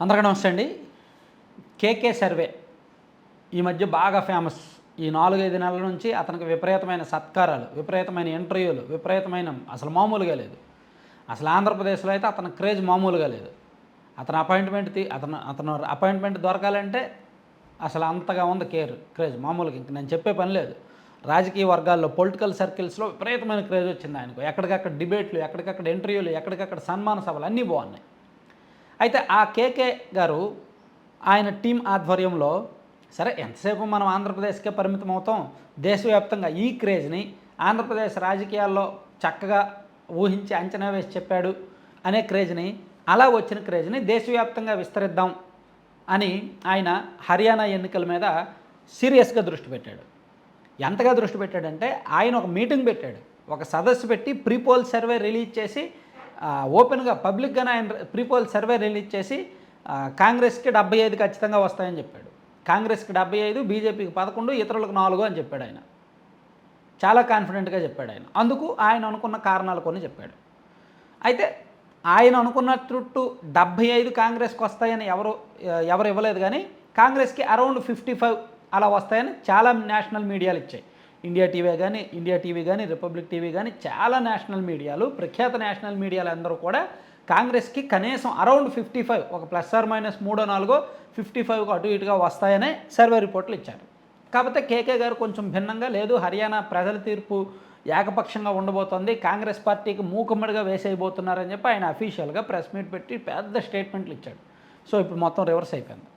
అందరికీ నమస్తే అండి. KK survey. ఈ మధ్య బాగా ఫేమస్. ఈ నాలుగైదు నెలల నుంచి అతనికి విపరీతమైన సత్కారాలు విపరీతమైన ఇంటర్వ్యూలు విపరీతమైన అసలు మామూలుగా లేదు. అసలు ఆంధ్రప్రదేశ్లో అయితే అతని క్రేజ్ మామూలుగా లేదు. అతను అపాయింట్మెంట్ తీ అతను అతను అపాయింట్మెంట్ దొరకాలంటే అసలు అంతగా ఉంది కేర్ క్రేజ్ మామూలుగా. ఇంక నేను చెప్పే పని లేదు. రాజకీయ వర్గాల్లో పొలిటికల్ సర్కిల్స్లో విపరీతమైన క్రేజ్ వచ్చింది ఆయనకు. ఎక్కడికక్కడ డిబేట్లు ఎక్కడికక్కడ ఇంటర్వ్యూలు ఎక్కడికక్కడ సన్మాన సభలు అన్నీ బాగున్నాయి. అయితే ఆ కేకే గారు ఆయన టీం ఆధ్వర్యంలో సరే ఎంతసేపు మనం ఆంధ్రప్రదేశ్కే పరిమితం అవుతాం? దేశవ్యాప్తంగా ఈ క్రేజ్ని ఆంధ్రప్రదేశ్ రాజకీయాల్లో చక్కగా ఊహించి అంచనా వేసి చెప్పాడు అనే క్రేజ్ని అలా వచ్చిన క్రేజ్ని దేశవ్యాప్తంగా విస్తరిద్దాం అని ఆయన హర్యానా ఎన్నికల మీద సీరియస్గా దృష్టి పెట్టాడు. ఎంతగా దృష్టి పెట్టాడంటే ఆయన ఒక మీటింగ్ పెట్టాడు. ఒక సదస్సు పెట్టి ప్రీపోల్ సర్వే రిలీజ్ చేసి ఓపెన్గా పబ్లిక్గానే ఆయన ప్రీపోల్ సర్వే రిలీజ్ చేసి కాంగ్రెస్కి డెబ్బై ఐదు ఖచ్చితంగా వస్తాయని చెప్పాడు. కాంగ్రెస్కి డెబ్బై ఐదు బీజేపీకి పదకొండు ఇతరులకు నాలుగు అని చెప్పాడు ఆయన. చాలా కాన్ఫిడెంట్గా చెప్పాడు ఆయన. అందుకు ఆయన అనుకున్న కారణాలు కొన్ని చెప్పాడు. అయితే ఆయన అనుకున్న అనుకున్నట్టు డెబ్భై ఐదు కాంగ్రెస్కి వస్తాయని ఎవరు ఎవరు ఇవ్వలేదు కానీ కాంగ్రెస్కి అరౌండ్ ఫిఫ్టీ ఫైవ్ అలా వస్తాయని చాలా నేషనల్ మీడియాలు ఇచ్చాయి. ఇండియా టీవీ కానీ ఇండియా టీవీ కానీ రిపబ్లిక్ టీవీ కానీ చాలా నేషనల్ మీడియాలు ప్రఖ్యాత నేషనల్ మీడియాలు అందరూ కూడా కాంగ్రెస్కి కనీసం అరౌండ్ ఫిఫ్టీ ఫైవ్ ఒక ప్లస్ ఆర్ మైనస్ మూడో నాలుగో ఫిఫ్టీ ఫైవ్కి అటు ఇటుగా వస్తాయనే సర్వే రిపోర్ట్లు ఇచ్చారు. కాకపోతే కేకే గారు కొంచెం భిన్నంగా లేదు. హర్యానా ప్రజల తీర్పు ఏకపక్షంగా ఉండబోతోంది. కాంగ్రెస్ పార్టీకి మూకుమ్మడిగా వేసేయబోతున్నారని చెప్పి ఆయన అఫీషియల్గా ప్రెస్ మీట్ పెట్టి పెద్ద స్టేట్మెంట్లు ఇచ్చాడు. సో ఇప్పుడు మొత్తం రివర్స్ అయిపోయింది.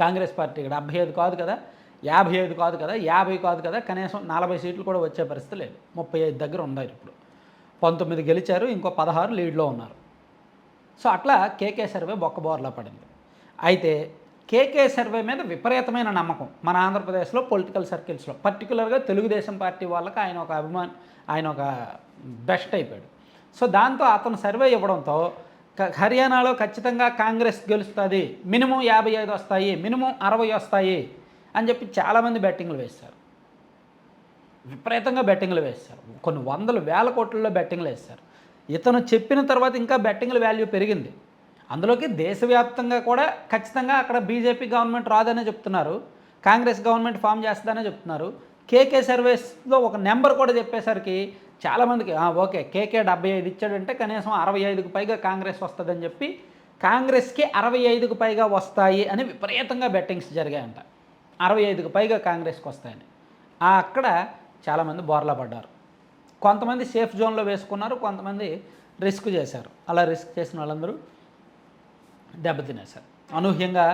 కాంగ్రెస్ పార్టీకి డెబ్బై ఐదు కాదు కదా? యాభై ఐదు కాదు కదా యాభై కాదు కదా కనీసం నలభై సీట్లు కూడా వచ్చే పరిస్థితి లేదు. ముప్పై ఐదు దగ్గర ఉన్నారు ఇప్పుడు. పంతొమ్మిది గెలిచారు ఇంకో పదహారు లీడ్లో ఉన్నారు. సో అట్లా కేకే సర్వే బొక్కబోర్లా పడింది. అయితే కేకే సర్వే మీద విపరీతమైన నమ్మకం మన ఆంధ్రప్రదేశ్లో పొలిటికల్ సర్కిల్స్లో. పర్టికులర్గా తెలుగుదేశం పార్టీ వాళ్ళకి ఆయన ఒక అభిమాన్ ఆయన ఒక బెస్ట్ అయిపోయాడు. సో దాంతో అతను సర్వే ఇవ్వడంతో క- హర్యానాలో ఖచ్చితంగా కాంగ్రెస్ గెలుస్తుంది. మినిమం యాభై ఐదు వస్తాయి మినిమం అరవై వస్తాయి. అని చెప్పి చాలామంది బెట్టింగ్లు వేస్తారు. విపరీతంగా బెట్టింగ్లు వేస్తారు. కొన్ని వందల వేల కోట్లలో బెట్టింగ్లు వేస్తారు. ఇతను చెప్పిన తర్వాత ఇంకా బెట్టింగ్ల వాల్యూ పెరిగింది. అందులోకి దేశవ్యాప్తంగా కూడా ఖచ్చితంగా అక్కడ బీజేపీ గవర్నమెంట్ రాదనే చెప్తున్నారు. కాంగ్రెస్ గవర్నమెంట్ ఫామ్ చేస్తుందనే చెప్తున్నారు. కేకే సర్వీస్లో ఒక నెంబర్ కూడా చెప్పేసరికి చాలామందికి ఓకే కేకే డెబ్బై ఐదు ఇచ్చాడంటే కనీసం అరవై ఐదుకు పైగా కాంగ్రెస్ వస్తుందని చెప్పి కాంగ్రెస్కి అరవై ఐదుకు పైగా వస్తాయి అని విపరీతంగా బెట్టింగ్స్ జరిగాయంట. అరవై ఐదుకు పైగా కాంగ్రెస్కి వస్తాయని అక్కడ చాలామంది బోర్లా పడ్డారు. కొంతమంది సేఫ్ జోన్లో వేసుకున్నారు కొంతమంది రిస్క్ చేశారు. అలా రిస్క్ చేసిన వాళ్ళందరూ దెబ్బతినేశారు. అనూహ్యంగా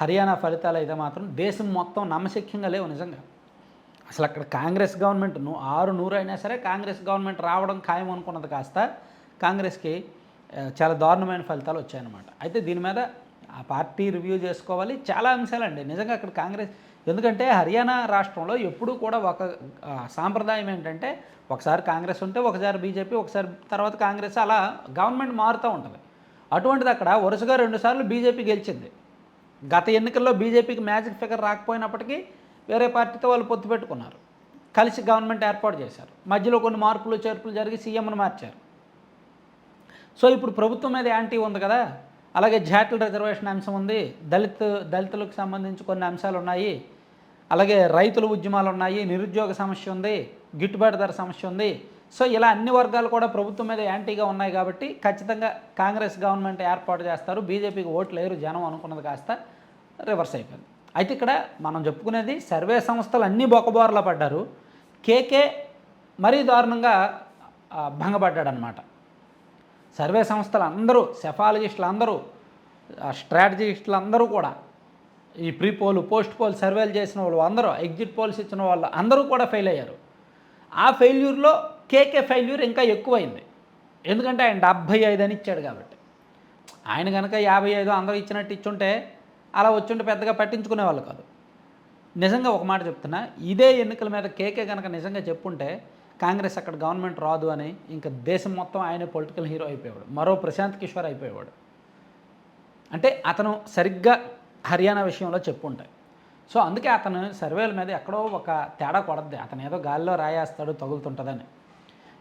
హర్యానా ఫలితాలు అయితే మాత్రం దేశం మొత్తం నమ్మశక్యంగా లేవు నిజంగా. అసలు అక్కడ కాంగ్రెస్ గవర్నమెంట్ ఆరు నూరు అయినా సరే కాంగ్రెస్ గవర్నమెంట్ రావడం ఖాయం అనుకున్నది కాస్త కాంగ్రెస్కి చాలా దారుణమైన ఫలితాలు వచ్చాయన్నమాట. అయితే దీని మీద ఆ పార్టీ రివ్యూ చేసుకోవాలి. చాలా అంశాలండి. నిజంగా అక్కడ కాంగ్రెస్ ఎందుకంటే హర్యానా రాష్ట్రంలో ఎప్పుడూ కూడా ఒక సాంప్రదాయం ఏంటంటే ఒకసారి కాంగ్రెస్ ఉంటే ఒకసారి బీజేపీ ఒకసారి తర్వాత కాంగ్రెస్ అలా గవర్నమెంట్ మారుతూ ఉంటుంది. అటువంటిది అక్కడ వరుసగా రెండుసార్లు బీజేపీ గెలిచింది. గత ఎన్నికల్లో బీజేపీకి మ్యాజిక్ ఫిగర్ రాకపోయినప్పటికీ వేరే పార్టీతో వాళ్ళు పొత్తు పెట్టుకున్నారు. కలిసి గవర్నమెంట్ ఏర్పాటు చేశారు. మధ్యలో కొన్ని మార్పులు చేర్పులు జరిగి సీఎంను మార్చారు. సో ఇప్పుడు ప్రభుత్వం మీద యాంటీ ఉంది కదా. అలాగే జాతీయ రిజర్వేషన్ అంశం ఉంది. దళిత్ దళితులకు సంబంధించి కొన్ని అంశాలు ఉన్నాయి. అలాగే రైతుల ఉద్యమాలు ఉన్నాయి నిరుద్యోగ సమస్య ఉంది గిట్టుబాటు ధర సమస్య ఉంది. సో ఇలా అన్ని వర్గాలు కూడా ప్రభుత్వం మీద యాంటీగా ఉన్నాయి కాబట్టి ఖచ్చితంగా కాంగ్రెస్ గవర్నమెంట్ ఏర్పాటు చేస్తారు. బీజేపీకి ఓట్లు లేరు జనం అనుకున్నది కాస్త రివర్స్ అయిపోయింది. అయితే ఇక్కడ మనం చెప్పుకునేది సర్వే సంస్థలు అన్నీ బొకబోర్లో పడ్డారు. కేకే మరీ దారుణంగా భంగపడ్డాడు భంగపడ్డాడనమాట సర్వే సంస్థలు అందరూ సెఫాలజిస్టులు అందరూ స్ట్రాటజిస్టులు అందరూ కూడా ఈ ప్రీ పోల్ పోస్ట్ పోల్ సర్వేలు చేసిన వాళ్ళు అందరూ ఎగ్జిట్ పోల్స్ ఇచ్చిన వాళ్ళు అందరూ కూడా ఫెయిల్ అయ్యారు. ఆ ఫెయిల్యూర్లో కేకే ఫెయిల్యూర్ ఇంకా ఎక్కువైంది. ఎందుకంటే ఆయన డెబ్భై ఐదు అని ఇచ్చాడు కాబట్టి. ఆయన కనుక యాభై ఐదు అందరూ ఇచ్చినట్టు ఇచ్చుంటే అలా వచ్చుంటే పెద్దగా పట్టించుకునే వాళ్ళు కాదు. నిజంగా ఒక మాట చెప్తున్నా ఇదే ఎన్నికల మీద కేకే కనుక నిజంగా చెప్పుంటే కాంగ్రెస్ అక్కడ గవర్నమెంట్ రాదు అని ఇంకా దేశం మొత్తం ఆయన పొలిటికల్ హీరో అయిపోయాడు మరో ప్రశాంత్ కిషోర్ అయిపోయేవాడు. అంటే అతను సరిగ్గా హర్యానా విషయంలో చెప్పుంటాయి. సో అందుకే అతను సర్వేల మీద ఎక్కడో ఒక తేడా కొడద్ది. అతను ఏదో గాలిలో రాయేస్తాడు తగులుతుంటుందని.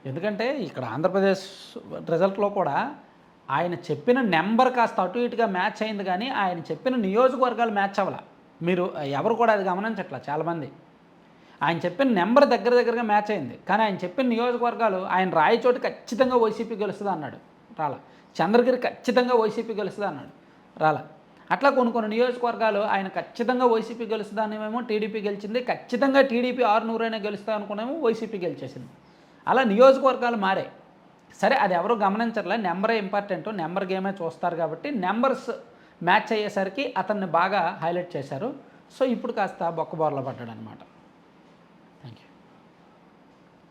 ఎందుకంటే ఇక్కడ ఆంధ్రప్రదేశ్ రిజల్ట్లో కూడా ఆయన చెప్పిన నెంబర్ కాస్త అటు ఇటుగా మ్యాచ్ అయింది కానీ ఆయన చెప్పిన నియోజకవర్గాలు మ్యాచ్ అవ్వాల. మీరు ఎవరు కూడా అది గమనించట్లా చాలామంది. ఆయన చెప్పిన నెంబర్ దగ్గర దగ్గరగా మ్యాచ్ అయింది. కానీ ఆయన చెప్పిన నియోజకవర్గాలు ఆయన రాయచోటి ఖచ్చితంగా వైసీపీ గెలుస్తుంది అన్నాడు రాలా. చంద్రగిరి ఖచ్చితంగా వైసీపీ గెలుస్తుంది అన్నాడు రాలా. అట్లా కొన్ని కొన్ని నియోజకవర్గాలు ఆయన ఖచ్చితంగా వైసీపీ గెలుస్తుందనేమో టీడీపీ గెలిచింది ఖచ్చితంగా టీడీపీ ఆరు నూరైనా గెలుస్తా అనుకునేమో వైసీపీ గెలిచేసింది. అలా నియోజకవర్గాలు మారాయి. సరే అది ఎవరు గమనించట్లే. నెంబరే ఇంపార్టెంట్. నెంబర్ గేమే చూస్తారు కాబట్టి నెంబర్స్ మ్యాచ్ అయ్యేసరికి అతన్ని బాగా హైలైట్ చేశారు. సో ఇప్పుడు కాస్త బొక్కబోర్ల పడ్డాడు అనమాట